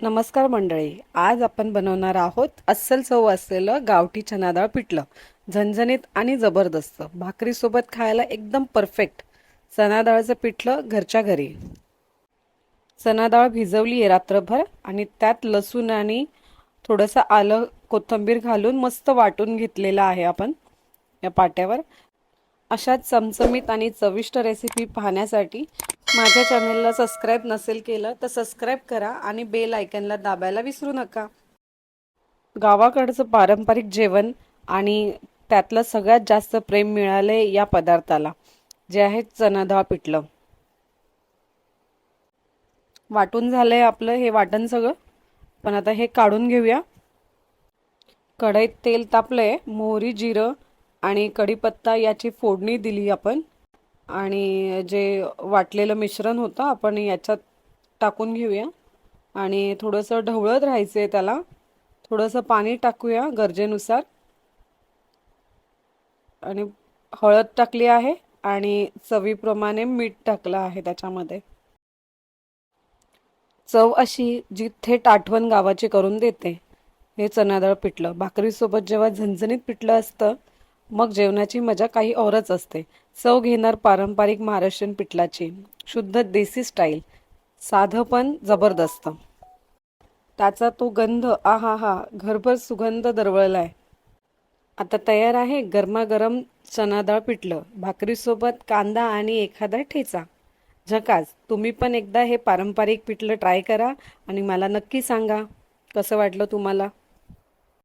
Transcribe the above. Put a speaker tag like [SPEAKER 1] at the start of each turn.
[SPEAKER 1] नमस्कार मंडळी आज आपण बनवणार आहोत अस्सल चव असलेलं गावठी चना डाळ पिठलं. झणझणीत आणि जबरदस्त भाकरीसोबत खायला एकदम परफेक्ट चना डाळचं पिठलं घरच्या घरी. चना डाळ भिजवली आहे रात्रभर आणि त्यात लसूण आणि थोडंसं आलं कोथिंबीर घालून मस्त वाटून घेतलेलं आहे आपण या पाट्यावर. अशा चमचमीत आणि चविष्ट रेसिपी पाहण्यासाठी माझ्या चॅनलला सबस्क्राईब नसेल केलं तर सबस्क्राईब करा आणि बेल आयकनला दाबायला विसरू नका. गावाकडचं पारंपरिक जेवण आणि त्यातलं सगळ्यात जास्त प्रेम मिळाले या पदार्थाला जे आहे चना पिठलं. वाटून झालंय आपलं हे वाटण सगळं पण आता हे काढून घेऊया. कढईत तेल तापलंय मोहरी जिरं आणि कढीपत्ता याची फोडणी दिली आपण. आणि जे वाटलेलं मिश्रण होतं आपण याच्यात टाकून घेऊया. आणि थोडंसं ढवळत राहायचं आहे त्याला. थोडंसं पाणी टाकूया गरजेनुसार. आणि हळद टाकली आहे आणि चवीप्रमाणे मीठ टाकलं आहे त्याच्यामध्ये. चव अशी जी थेट आठवण गावाची करून देते. हे चणाडाळ पिठलं. भाकरीसोबत जेव्हा झणझणीत पिठलं असतं मग जेवणाची मजा काही औरच असते. चव घेणार पारंपरिक महाराष्ट्रीयन पिठलाची. शुद्ध देसी स्टाईल. साधं पण जबरदस्त. त्याचा तो गंध आहा हा घरभर सुगंध दरवळलाय. आता तयार आहे गरमागरम चना डाळ पिठलं. भाकरीसोबत कांदा आणि एखादा ठेचा. झकास तुम्ही पण एकदा हे पारंपरिक पिठलं ट्राय करा आणि मला नक्की सांगा. कसं वाटलं तुम्हाला?